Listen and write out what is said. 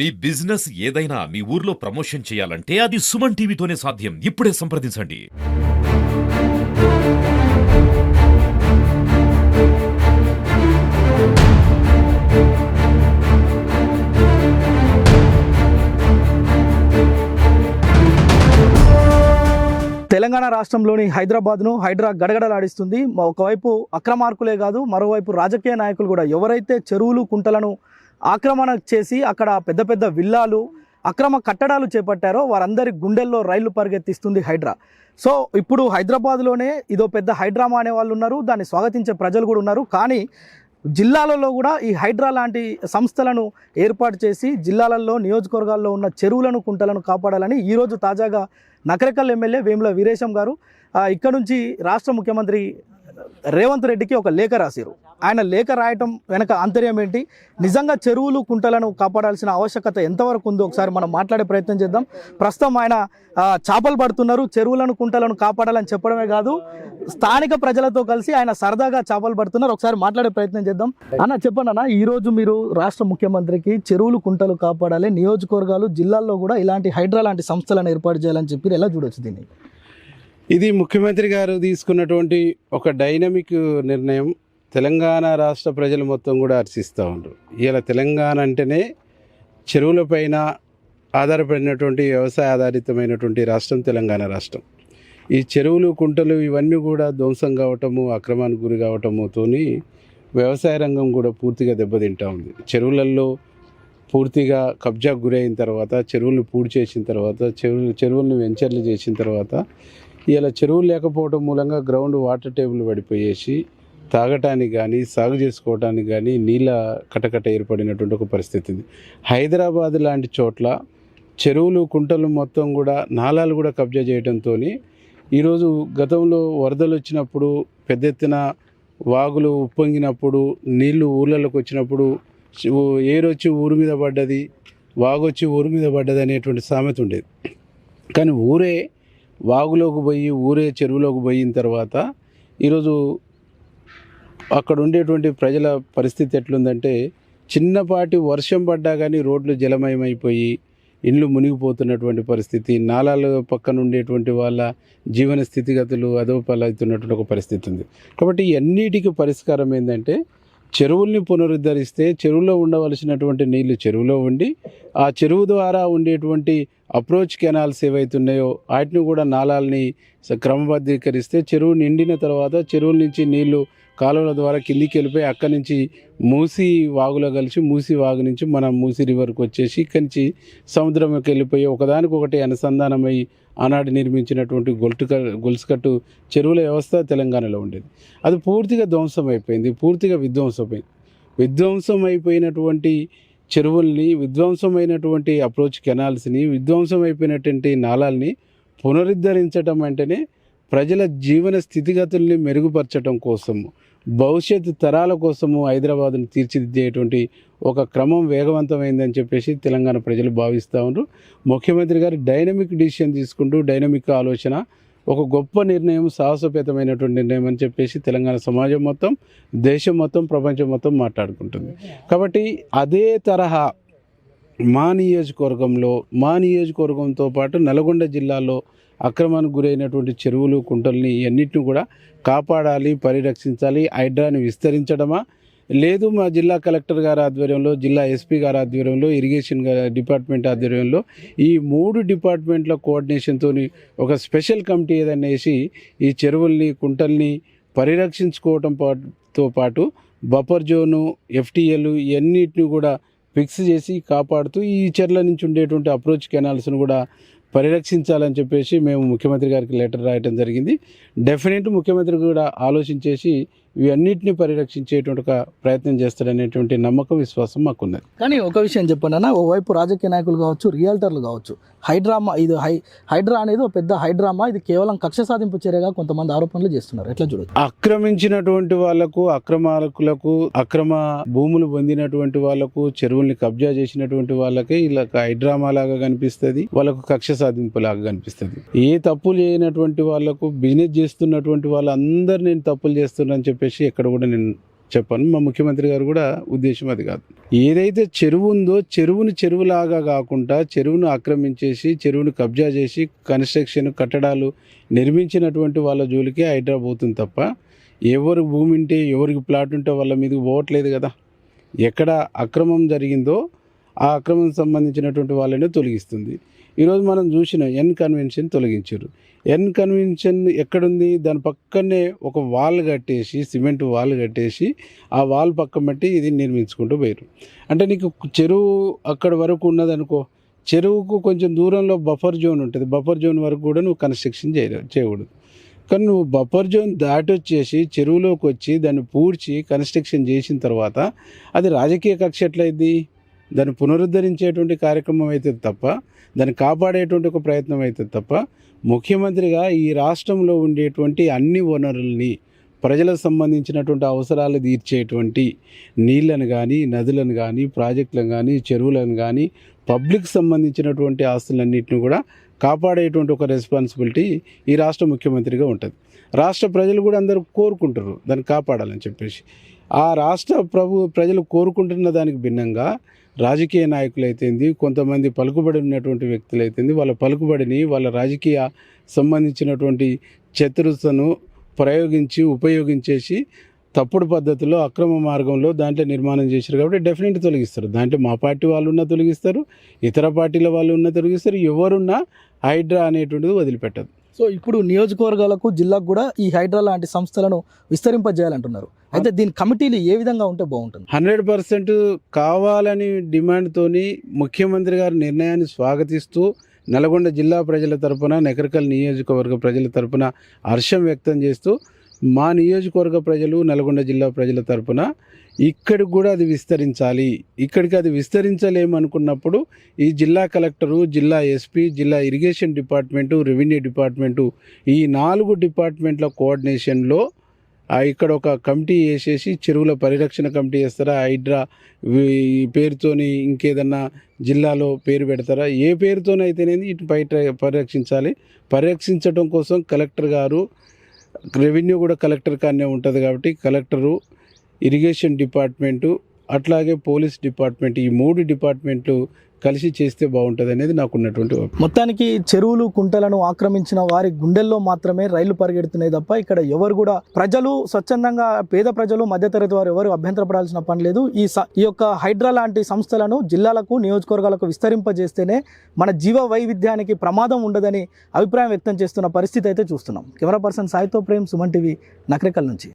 మీ business ఏదైనా మీ ఊర్లో promotion చేయాలంటే అది సుమన్ టీవీతోనే సాధ్యం. ఇప్పుడే సంప్రదించండి. తెలంగాణ రాష్ట్రంలోని హైదరాబాద్ను హైడ్రా గడగడలాడిస్తుంది. ఒకవైపు అక్రమార్కులే కాదు మరోవైపు రాజకీయ నాయకులు కూడా ఎవరైతే చెరువులు కుంటలను ఆక్రమణ చేసి అక్కడ పెద్ద పెద్ద విల్లాలు అక్రమ కట్టడాలు చేపట్టారో వారందరి గుండెల్లో రైళ్ళు పరిగెత్తిస్తుంది హైడ్రా. సో ఇప్పుడు హైదరాబాద్లోనే ఇదో పెద్ద హైడ్రామా అనే వాళ్ళు ఉన్నారు దాన్ని స్వాగతించే ప్రజలు కూడా ఉన్నారు. కానీ జిల్లాలలో కూడా ఈ హైడ్రా లాంటి సంస్థలను ఏర్పాటు చేసి జిల్లాలలో నియోజకవర్గాల్లో ఉన్న చెరువులను కుంటలను కాపాడాలని ఈరోజు తాజాగా నకరకల్ ఎమ్మెల్యే వేముల వీరేశం గారు ఇక్కడ నుంచి రాష్ట్ర ముఖ్యమంత్రి రేవంత్ రెడ్డికి ఒక లేఖ రాశారు ఆయన లేఖ రాయటం వెనక ఆంతర్యం ఏంటి? నిజంగా చెరువులు కుంటలను కాపాడాల్సిన ఆవశ్యకత ఎంతవరకు ఉందో ఒకసారి మనం మాట్లాడే ప్రయత్నం చేద్దాం. ప్రస్తుతం ఆయన చేపలు పడుతున్నారు. చెరువులను కుంటలను కాపాడాలని చెప్పడమే కాదు స్థానిక ప్రజలతో కలిసి ఆయన సరదాగా చేపలు పడుతున్నారు. ఒకసారి మాట్లాడే ప్రయత్నం చేద్దాం. అన్న చెప్పండి అన్న ఈ రోజు మీరు రాష్ట్ర ముఖ్యమంత్రికి చెరువులు కుంటలు కాపాడాలి. నియోజకవర్గాలు జిల్లాల్లో కూడా ఇలాంటి హైడ్రా లాంటి సంస్థలను ఏర్పాటు చేయాలని చెప్పి ఎలా చూడొచ్చు దీన్ని? ఇది ముఖ్యమంత్రి గారు తీసుకున్నటువంటి ఒక డైనమిక్ నిర్ణయం. తెలంగాణ రాష్ట్ర ప్రజలు మొత్తం కూడా హర్షిస్తూ ఉండరు. ఇలా తెలంగాణ అంటేనే చెరువులపైన ఆధారపడినటువంటి వ్యవసాయ ఆధారితమైనటువంటి రాష్ట్రం తెలంగాణ రాష్ట్రం. ఈ చెరువులు కుంటలు ఇవన్నీ కూడా ధ్వంసం కావటము అక్రమానికి గురి కావటముతోని వ్యవసాయ రంగం కూడా పూర్తిగా దెబ్బతింటా ఉంది. చెరువులలో పూర్తిగా కబ్జాకు గురైన తర్వాత చెరువులు పూడి చేసిన తర్వాత చెరువు చెరువులను వెంచర్లు చేసిన తర్వాత ఇలా చెరువులు లేకపోవడం మూలంగా గ్రౌండ్ వాటర్ టేబుల్ పడిపోయేసి తాగటానికి కానీ సాగు చేసుకోవటానికి కానీ నీళ్ళ కటకట ఏర్పడినటువంటి ఒక పరిస్థితి ఉంది. హైదరాబాద్ లాంటి చోట్ల చెరువులు కుంటలు మొత్తం కూడా నాలాలు కూడా కబ్జా చేయడంతో ఈరోజు గతంలో వరదలు వచ్చినప్పుడు పెద్ద ఎత్తున వాగులు ఉప్పొంగినప్పుడు నీళ్ళు ఊళ్ళలోకి వచ్చినప్పుడు ఏరొచ్చి ఊరు మీద పడ్డది వాగొచ్చి ఊరు మీద పడ్డది అనేటువంటి సామెత ఉండేది. కానీ ఊరే వాగులోకి పోయి ఊరే చెరువులోకి పోయిన తర్వాత ఈరోజు అక్కడ ఉండేటువంటి ప్రజల పరిస్థితి ఎట్లుందంటే చిన్నపాటి వర్షం పడ్డా కానీ రోడ్లు జలమయమైపోయి ఇండ్లు మునిగిపోతున్నటువంటి పరిస్థితి నాలాల పక్కన ఉండేటువంటి వాళ్ళ జీవన స్థితిగతులు అదోపాలవుతున్నటువంటి ఒక పరిస్థితి ఉంది. కాబట్టి అన్నిటికీ పరిష్కారం ఏంటంటే చెరువుల్ని పునరుద్ధరిస్తే చెరువులో ఉండవలసినటువంటి నీళ్ళు చెరువులో ఉండి ఆ చెరువు ద్వారా ఉండేటువంటి అప్రోచ్ కెనాల్స్ ఏవైతున్నాయో వాటిని కూడా నాళాలని క్రమబద్ధీకరిస్తే చెరువు నిండిన తర్వాత చెరువుల నుంచి నీళ్ళు కాలువల ద్వారా కిందికి వెళ్ళిపోయి అక్కడి నుంచి మూసి వాగులో కలిసి మూసి వాగు నుంచి మనం మూసి రివర్కి వచ్చేసి ఇక్కడి నుంచి సముద్రంలోకి వెళ్ళిపోయి ఒకదానికొకటి అనుసంధానమై ఆనాడు నిర్మించినటువంటి గొల్టు గొలుసుకట్టు చెరువుల వ్యవస్థ తెలంగాణలో ఉండేది. అది పూర్తిగా ధ్వంసం అయిపోయింది పూర్తిగా విధ్వంసమైంది విధ్వంసం అయిపోయినటువంటి చెరువుల్ని విధ్వంసమైనటువంటి అప్రోచ్ కెనాల్స్ని విధ్వంసం అయిపోయినటువంటి నాళాల్ని పునరుద్ధరించడం అంటేనే ప్రజల జీవన స్థితిగతుల్ని మెరుగుపరచడం కోసము. భవిష్యత్తు తరాల కోసము హైదరాబాద్ను తీర్చిదిద్దేటువంటి ఒక క్రమం వేగవంతమైందని చెప్పేసి తెలంగాణ ప్రజలు భావిస్తూ ఉన్నారు ముఖ్యమంత్రి గారు డైనమిక్ డిసిషన్ తీసుకుంటూ డైనమిక్ ఆలోచన ఒక గొప్ప నిర్ణయం సాహసోపేతమైనటువంటి నిర్ణయం అని చెప్పేసి తెలంగాణ సమాజం మొత్తం దేశం మొత్తం ప్రపంచం మొత్తం మాట్లాడుకుంటుంది. కాబట్టి అదే తరహా మా నియోజకవర్గంలో మా నియోజకవర్గంతో పాటు నల్గొండ జిల్లాలో అక్రమానికి గురైనటువంటి చెరువులు కుంటల్ని అన్నిటిని కూడా కాపాడాలి పరిరక్షించాలి హైడ్రాని విస్తరించడమా? లేదు మా జిల్లా కలెక్టర్ గారి ఆధ్వర్యంలో జిల్లా ఎస్పీ గారి ఆధ్వర్యంలో ఇరిగేషన్ డిపార్ట్మెంట్ ఆధ్వర్యంలో ఈ మూడు డిపార్ట్మెంట్ల కోఆర్డినేషన్తో ఒక స్పెషల్ కమిటీ ఏదైనా వేసి ఈ చెరువుల్ని కుంటల్ని పరిరక్షించుకోవటం పాటుతో పాటు బఫర్ జోను ఎఫ్టీఎల్ ఇవన్నిటిని కూడా ఫిక్స్ చేసి కాపాడుతూ ఈ చెర్ల నుంచి ఉండేటువంటి అప్రోచ్ కెనాల్స్ను కూడా పరిరక్షించాలని చెప్పేసి మేము ముఖ్యమంత్రి గారికి లెటర్ రాయటం జరిగింది. డెఫినెట్ ముఖ్యమంత్రి కూడా ఆలోచించేసి ఇవన్నిటిని పరిరక్షించేటువంటి ఒక ప్రయత్నం చేస్తాడనేటువంటి నమ్మకం విశ్వాసం మాకున్నది కానీ ఒక విషయం చెప్పండి అన్న ఓవైపు రాజకీయ నాయకులు కావచ్చు రియాల్టర్లు కావచ్చు హైడ్రామా ఇది హై హైడ్రా అనేది ఒక పెద్ద హైడ్రామా ఇది కేవలం కక్ష సాధింపు చర్యగా కొంతమంది ఆరోపణలు చేస్తున్నారు. ఎట్లా చూడొచ్చు? ఆక్రమించినటువంటి వాళ్ళకు అక్రమాలకులకు అక్రమ భూములు పొందినటువంటి వాళ్ళకు చెరువుల్ని కబ్జా చేసినటువంటి వాళ్ళకి ఇలా హైడ్రామా లాగా కనిపిస్తుంది వాళ్ళకు కక్ష సాధింపు లాగా కనిపిస్తుంది. ఏ తప్పులు చేయనటువంటి వాళ్ళకు బిజినెస్ చేస్తున్నటువంటి వాళ్ళందరూ నేను తప్పులు చేస్తున్నా అని చెప్పేసి ఎక్కడ కూడా నేను చెప్పాను. మా ముఖ్యమంత్రి గారు కూడా ఉద్దేశం అది కాదు. ఏదైతే చెరువు ఉందో చెరువుని చెరువులాగా కాకుండా చెరువును ఆక్రమించేసి చెరువును కబ్జా చేసి కన్స్ట్రక్షన్ కట్టడాలు నిర్మించినటువంటి వాళ్ళ జోలికి హైడ్రా పోతుంది తప్ప ఎవరు భూమి ఉంటే ఎవరికి ప్లాట్ ఉంటే వాళ్ళ మీదకి పోవట్లేదు కదా. ఎక్కడ అక్రమం జరిగిందో ఆ అక్రమం సంబంధించినటువంటి వాళ్ళని తొలగిస్తుంది. ఈరోజు మనం చూసిన ఎన్ కన్వెన్షన్ తొలగించారు. ఎన్ కన్వెన్షన్ ఎక్కడుంది? దాని పక్కనే ఒక వాల్ కట్టేసి సిమెంట్ వాల్ కట్టేసి ఆ వాల్ పక్కన బట్టి ఇది నిర్మించుకుంటూ పోయారు. అంటే నీకు చెరువు అక్కడ వరకు ఉన్నదనుకో చెరువుకు కొంచెం దూరంలో బఫర్ జోన్ ఉంటుంది. బఫర్ జోన్ వరకు కూడా నువ్వు కన్స్ట్రక్షన్ చేయ చేయకూడదు. కానీ నువ్వు బఫర్ జోన్ దాటి వచ్చేసి చెరువులోకి వచ్చి దాన్ని పూడ్చి కన్స్ట్రక్షన్ చేసిన తర్వాత అది రాజకీయ కక్ష ఎట్లయింది దాన్ని పునరుద్ధరించేటువంటి కార్యక్రమం అయితే తప్ప దాన్ని కాపాడేటువంటి ఒక ప్రయత్నం అయితే తప్ప ముఖ్యమంత్రిగా ఈ రాష్ట్రంలో ఉండేటువంటి అన్ని వనరుల్ని ప్రజలకు సంబంధించినటువంటి అవసరాలు తీర్చేటువంటి నీళ్ళను కానీ నదులను కానీ ప్రాజెక్టులను కానీ చెరువులను కానీ పబ్లిక్ సంబంధించినటువంటి ఆస్తులన్నింటిని కూడా కాపాడేటువంటి ఒక రెస్పాన్సిబిలిటీ ఈ రాష్ట్ర ముఖ్యమంత్రిగా ఉంటుంది. రాష్ట్ర ప్రజలు కూడా అందరూ కోరుకుంటారు దాన్ని కాపాడాలని చెప్పేసి. ఆ రాష్ట్ర ప్రభు ప్రజలు కోరుకుంటున్న దానికి భిన్నంగా రాజకీయ నాయకులు అయితేంది కొంతమంది పలుకుబడి ఉన్నటువంటి వ్యక్తులు అయితేంది వాళ్ళ పలుకుబడిని వాళ్ళ రాజకీయ సంబంధించినటువంటి చతురతను ప్రయోగించి ఉపయోగించేసి తప్పుడు పద్ధతిలో అక్రమ మార్గంలో దాంట్లో నిర్మాణం చేశారు కాబట్టి డెఫినెట్ తొలగిస్తారు. దాంట్లో మా పార్టీ వాళ్ళు ఉన్నా తొలగిస్తారు ఇతర పార్టీల వాళ్ళు ఉన్నా తొలగిస్తారు ఎవరున్నా హైడ్రా అనేటువంటిది వదిలిపెట్టదు. సో ఇప్పుడు నియోజకవర్గాలకు జిల్లాకు కూడా ఈ హైడ్రా లాంటి సంస్థలను విస్తరింపజేయాలంటున్నారు. అయితే దీని కమిటీలు ఏ విధంగా ఉంటే బాగుంటుంది? హండ్రెడ్ పర్సెంట్ కావాలని డిమాండ్తోని ముఖ్యమంత్రి గారి నిర్ణయాన్ని స్వాగతిస్తూ నల్గొండ జిల్లా ప్రజల తరపున నెకరకల్ నియోజకవర్గ ప్రజల తరపున హర్షం వ్యక్తం చేస్తూ మా నియోజకవర్గ ప్రజలు నల్గొండ జిల్లా ప్రజల తరపున ఇక్కడికి కూడా అది విస్తరించాలి. ఇక్కడికి అది విస్తరించలేమనుకున్నప్పుడు ఈ జిల్లా కలెక్టరు జిల్లా ఎస్పీ జిల్లా ఇరిగేషన్ డిపార్ట్మెంటు రెవెన్యూ డిపార్ట్మెంటు ఈ నాలుగు డిపార్ట్మెంట్ల కోఆర్డినేషన్లో ఇక్కడ ఒక కమిటీ వేసేసి చెరువుల పరిరక్షణ కమిటీ వేస్తారా హైడ్రా ఈ పేరుతోని ఇంకేదన్నా జిల్లాలో పేరు పెడతారా ఏ పేరుతోనైతేనేది ఇటు బయట పరిరక్షించాలి. పరిరక్షించడం కోసం కలెక్టర్ గారు రెవెన్యూ కూడా కలెక్టర్ కానే ఉంటుంది కాబట్టి కలెక్టరు ఇరిగేషన్ డిపార్ట్మెంటు అట్లాగే పోలీస్ డిపార్ట్మెంట్ ఈ మూడు డిపార్ట్మెంట్లు కలిసి చేస్తే బాగుంటుంది అనేది నాకు ఉన్నటువంటి మొత్తానికి చెరువులు కుంటలను ఆక్రమించిన వారి గుండెల్లో మాత్రమే రైళ్ళు పరిగెడుతున్నాయి తప్ప ఇక్కడ ఎవరు కూడా ప్రజలు స్వచ్ఛందంగా పేద ప్రజలు మధ్యతరగతి వారు ఎవరు అభ్యంతరపడాల్సిన పని లేదు. ఈ స- ఈ యొక్క హైడ్రా లాంటి సంస్థలను జిల్లాలకు నియోజకవర్గాలకు విస్తరింపజేస్తేనే మన జీవ వైవిధ్యానికి ప్రమాదం ఉండదని అభిప్రాయం వ్యక్తం చేస్తున్న పరిస్థితి అయితే చూస్తున్నాం. కెమెరా పర్సన్ సాయితో ప్రేమ్ సుమన్ టీవీ నకరికల్ నుంచి.